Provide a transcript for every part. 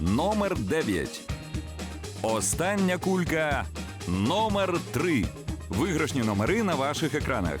Номер 9. Остання кулька номер 3. Виграшні номери на ваших екранах.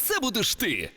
це будеш ти.